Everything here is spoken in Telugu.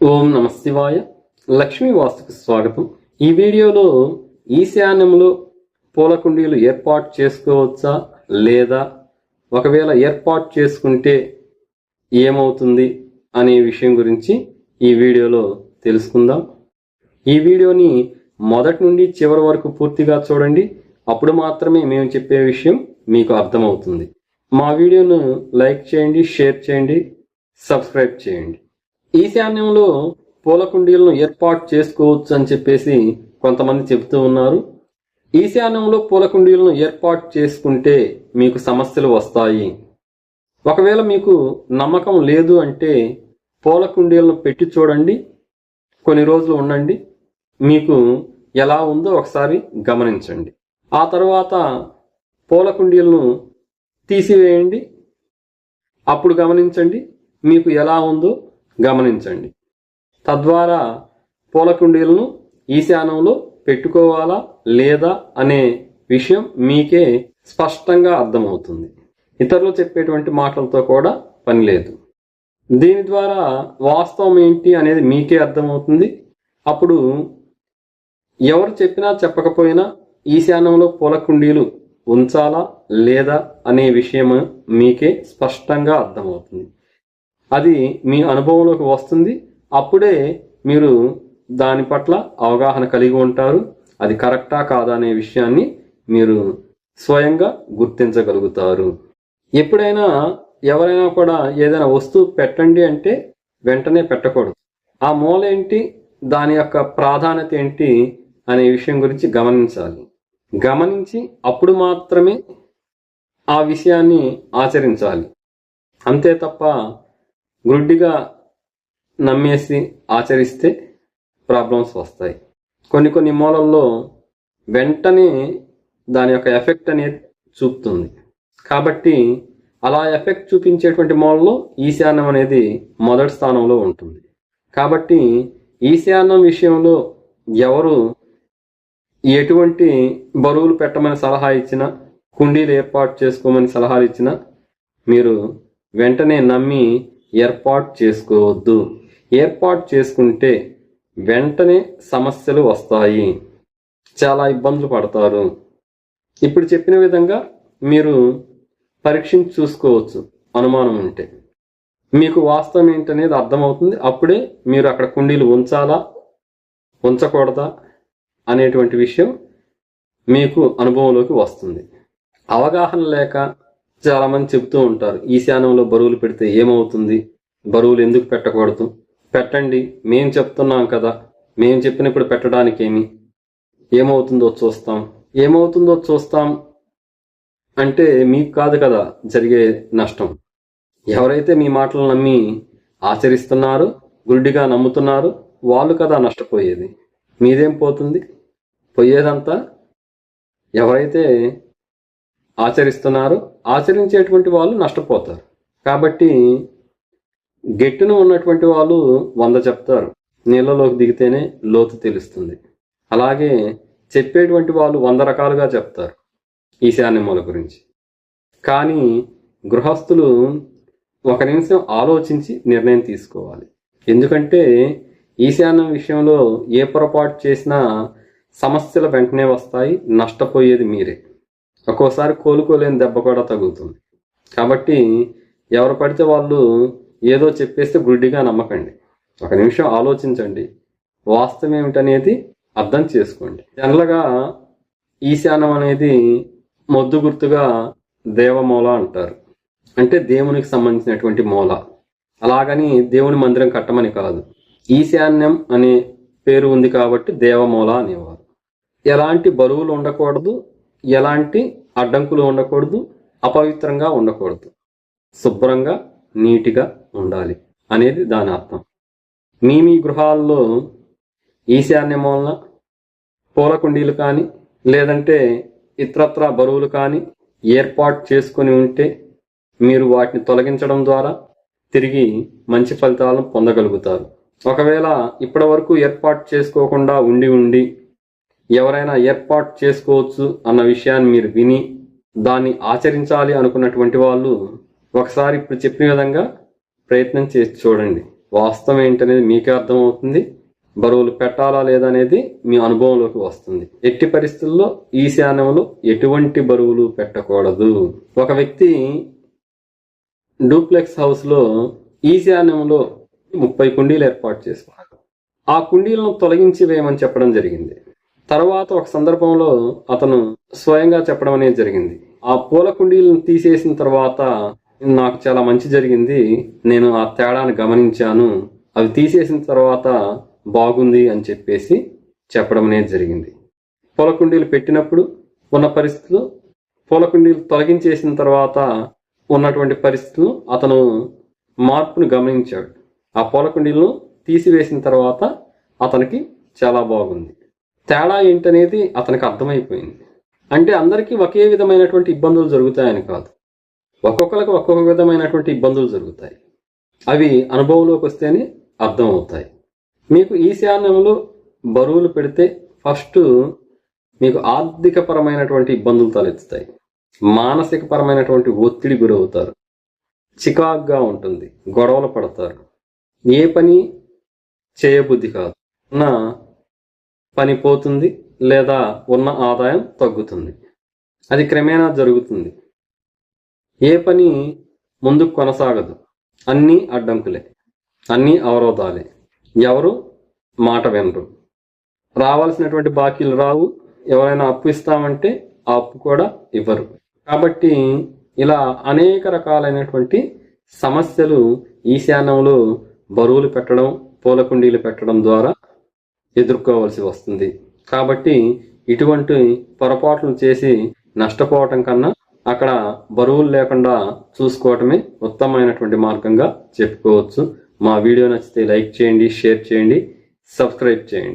ఓం నమశివాయ. లక్ష్మీ వాస్తుకు స్వాగతం. ఈ వీడియోలో ఈశాన్యంలో పూల కుండీలు ఏర్పాటు చేసుకోవచ్చా లేదా ఒకవేళ ఏర్పాటు చేసుకుంటే ఏమవుతుంది అనే విషయం గురించి ఈ వీడియోలో తెలుసుకుందాం. ఈ వీడియోని మొదటి నుండి చివరి వరకు పూర్తిగా చూడండి. అప్పుడు మాత్రమే మేము చెప్పే విషయం మీకు అర్థమవుతుంది. మా వీడియోను లైక్ చేయండి షేర్ చేయండి సబ్స్క్రైబ్ చేయండి. ఈశాన్యంలో పూల కుండీలను ఏర్పాటు చేసుకోవచ్చు అని చెప్పేసి కొంతమంది చెబుతూ ఉన్నారు. ఈశాన్యంలో పూల కుండీలను ఏర్పాటు చేసుకుంటే మీకు సమస్యలు వస్తాయి. ఒకవేళ మీకు నమ్మకం లేదు అంటే పూల కుండీలను పెట్టి చూడండి కొన్ని రోజులు ఉండండి మీకు ఎలా ఉందో ఒకసారి గమనించండి. ఆ తర్వాత పూల కుండీలను తీసివేయండి అప్పుడు గమనించండి మీకు ఎలా ఉందో గమనించండి. తద్వారా పూల కుండీలను ఈశాన్యంలో పెట్టుకోవాలా లేదా అనే విషయం మీకే స్పష్టంగా అర్థమవుతుంది. ఇతరులు చెప్పేటువంటి మాటలతో కూడా పని లేదు. దీని ద్వారా వాస్తవం ఏంటి అనేది మీకే అర్థమవుతుంది. అప్పుడు ఎవరు చెప్పినా చెప్పకపోయినా ఈశాన్యంలో పూల కుండీలు ఉంచాలా లేదా అనే విషయం మీకే స్పష్టంగా అర్థమవుతుంది. అది మీ అనుభవంలోకి వస్తుంది. అప్పుడే మీరు దాని పట్ల అవగాహన కలిగి ఉంటారు. అది కరెక్టా కాదా అనే విషయాన్ని మీరు స్వయంగా గుర్తించగలుగుతారు. ఎప్పుడైనా ఎవరైనా కూడా ఏదైనా వస్తువు పెట్టండి అంటే వెంటనే పెట్టకూడదు. ఆ మూల ఏంటి? దాని యొక్క ప్రాధాన్యత ఏంటి? అనే విషయం గురించి గమనించాలి. గమనించి అప్పుడు మాత్రమే ఆ విషయాన్ని ఆచరించాలి. అంతే తప్ప గుడ్డిగా నమ్మేసి ఆచరిస్తే ప్రాబ్లమ్స్ వస్తాయి. కొన్ని కొన్ని మూలల్లో వెంటనే దాని యొక్క ఎఫెక్ట్ అనేది చూపుతుంది. కాబట్టి అలా ఎఫెక్ట్ చూపించేటువంటి మూలలో ఈశాన్యం అనేది మొదటి స్థానంలో ఉంటుంది. కాబట్టి ఈశాన్యం విషయంలో ఎవరు ఎటువంటి బరువులు పెట్టమని సలహా ఇచ్చినా కుండీలు ఏర్పాటు చేసుకోమని సలహాలు ఇచ్చినా మీరు వెంటనే నమ్మి ఏర్పాటు చేసుకోవద్దు. ఏర్పాటు చేసుకుంటే వెంటనే సమస్యలు వస్తాయి. చాలా ఇబ్బందులు పడతారు. ఇప్పుడు చెప్పిన విధంగా మీరు పరీక్షించి చూసుకోవచ్చు. అనుమానం ఉంటే. మీకు వాస్తవం ఏంటనేది అర్థమవుతుంది. అప్పుడే మీరు అక్కడ కుండీలు ఉంచాలా? ఉంచకూడదా? అనేటువంటి విషయం మీకు అనుభవంలోకి వస్తుంది. అవగాహన లేక చాలామంది చెప్తూ ఉంటారు ఈశాన్యంలో బరువులు పెడితే ఏమవుతుంది? బరువులు ఎందుకు పెట్టకూడదు? పెట్టండి మేం చెప్తున్నాం కదా మేం చెప్పినప్పుడు పెట్టడానికి ఏమి ఏమవుతుందో చూస్తాం. ఏమవుతుందో చూస్తాం అంటే మీకు కాదు కదా జరిగే నష్టం. ఎవరైతే మీ మాటలు నమ్మి ఆచరిస్తున్నారో గుడ్డిగా నమ్ముతున్నారు వాళ్ళు కదా నష్టపోయేది. మీదేం పోతుంది? పోయేదంతా ఎవరైతే ఆచరిస్తున్నారు. ఆచరించేటువంటి వాళ్ళు నష్టపోతారు. కాబట్టి గెట్టున ఉన్నటువంటి వాళ్ళు వంద చెప్తారు. నీళ్ళలోకి దిగితేనే లోతు తెలుస్తుంది. అలాగే చెప్పేటువంటి వాళ్ళు వంద రకాలుగా చెప్తారు ఈశాన్యముల గురించి. కానీ గృహస్థులు ఒక నిమిషం ఆలోచించి నిర్ణయం తీసుకోవాలి. ఎందుకంటే ఈశాన్యం విషయంలో ఏ పొరపాటు చేసినా సమస్యలు వెంటనే వస్తాయి నష్టపోయేది మీరే. ఒక్కోసారి కోలుకోలేని దెబ్బ కూడా తగులుతుంది. కాబట్టి ఎవరు పడితే వాళ్ళు ఏదో చెప్పేస్తే గుడ్డిగా నమ్మకండి. ఒక నిమిషం ఆలోచించండి. వాస్తవం ఏమిటనేది అర్థం చేసుకోండి. జనరల్గా ఈశాన్యం అనేది మొద్దు గుర్తుగా దేవమూల అంటారు. అంటే దేవునికి సంబంధించినటువంటి మూల అలాగని దేవుని మందిరం కట్టమని కాదు. ఈశాన్యం అనే పేరు ఉంది కాబట్టి దేవమూల అనేవారు. ఎలాంటి బరువులు ఉండకూడదు ఎలాంటి అడ్డంకులు ఉండకూడదు అపవిత్రంగా ఉండకూడదు. శుభ్రంగా నీటిగా ఉండాలి అనేది దాని అర్థం. మీ మీ గృహాల్లో ఈశాన్య మూలన పూల కుండీలు కానీ లేదంటే ఇతరత్ర బరువులు కానీ ఏర్పాటు చేసుకొని ఉంటే మీరు వాటిని తొలగించడం ద్వారా తిరిగి మంచి ఫలితాలను పొందగలుగుతారు. ఒకవేళ ఇప్పటి వరకు ఏర్పాటు చేసుకోకుండా ఉండి ఉండి ఎవరైనా ఏర్పాటు చేసుకోవచ్చు అన్న విషయాన్ని మీరు విని దాన్ని ఆచరించాలి అనుకున్నటువంటి వాళ్ళు ఒకసారి ఇప్పుడు చెప్పిన విధంగా ప్రయత్నం చేసి చూడండి. వాస్తవం ఏంటనేది మీకే అర్థమవుతుంది. బరువులు పెట్టాలా లేదా అనేది మీ అనుభవంలోకి వస్తుంది. ఎట్టి పరిస్థితుల్లో ఈశాన్యంలో ఎటువంటి బరువులు పెట్టకూడదు. ఒక వ్యక్తి డూప్లెక్స్ హౌస్లో ఈశాన్యంలో ముప్పై కుండీలు ఏర్పాటు చేసుకున్నాడు ఆ కుండీలను తొలగించి వేయమని చెప్పడం జరిగింది. తర్వాత ఒక సందర్భంలో అతను స్వయంగా చెప్పడం అనేది జరిగింది. ఆ పూల కుండీలను తీసేసిన తర్వాత నాకు చాలా మంచి జరిగింది. నేను ఆ తేడాను గమనించాను. అవి తీసేసిన తర్వాత బాగుంది అని చెప్పేసి చెప్పడం అనేది జరిగింది. పూల కుండీలు పెట్టినప్పుడు ఉన్న పరిస్థితులు పూల కుండీలు తొలగించేసిన తర్వాత ఉన్నటువంటి పరిస్థితులు అతను మార్పును గమనించాడు. ఆ పూల కుండీలను తీసివేసిన తర్వాత అతనికి చాలా బాగుంది. తేడా ఏంటనేది అతనికి అర్థమైపోయింది. అంటే అందరికీ ఒకే విధమైనటువంటి ఇబ్బందులు జరుగుతాయని కాదు. ఒక్కొక్కరికి ఒక్కొక్క విధమైనటువంటి ఇబ్బందులు జరుగుతాయి. అవి అనుభవంలోకి వస్తేనే అర్థమవుతాయి. మీకు ఈశాన్యంలో బరువులు పెడితే ఫస్ట్ మీకు ఆర్థికపరమైనటువంటి ఇబ్బందులు తలెత్తుతాయి. మానసిక పరమైనటువంటి ఒత్తిడి గురవుతారు. చికాగ్గా ఉంటుంది. గొడవలు పడతారు. ఏ పని చేయబుద్ధి కాదు. నా పని పోతుంది లేదా ఉన్న ఆదాయం తగ్గుతుంది. అది క్రమేణా జరుగుతుంది. ఏ పని ముందుకు కొనసాగదు. అన్నీ అడ్డంకులే. అన్నీ అవరోధాలే. ఎవరు? మాట వినరు. రావాల్సినటువంటి బాకీలు రావు. ఎవరైనా అప్పు ఇస్తామంటే ఆ అప్పు కూడా ఇవ్వరు. కాబట్టి ఇలా అనేక రకాలైనటువంటి సమస్యలు ఈశాన్యంలో బరువులు పెట్టడం పూల కుండీలు పెట్టడం ద్వారా ఎదుర్కోవాల్సి వస్తుంది. కాబట్టి ఇటువంటి పొరపాట్లు చేసి నష్టపోవటం కన్నా అక్కడ బరువులు లేకుండా చూసుకోవటమే ఉత్తమమైనటువంటి మార్గంగా చెప్పుకోవచ్చు. మా వీడియో నచ్చితే లైక్ చేయండి షేర్ చేయండి సబ్స్క్రైబ్ చేయండి.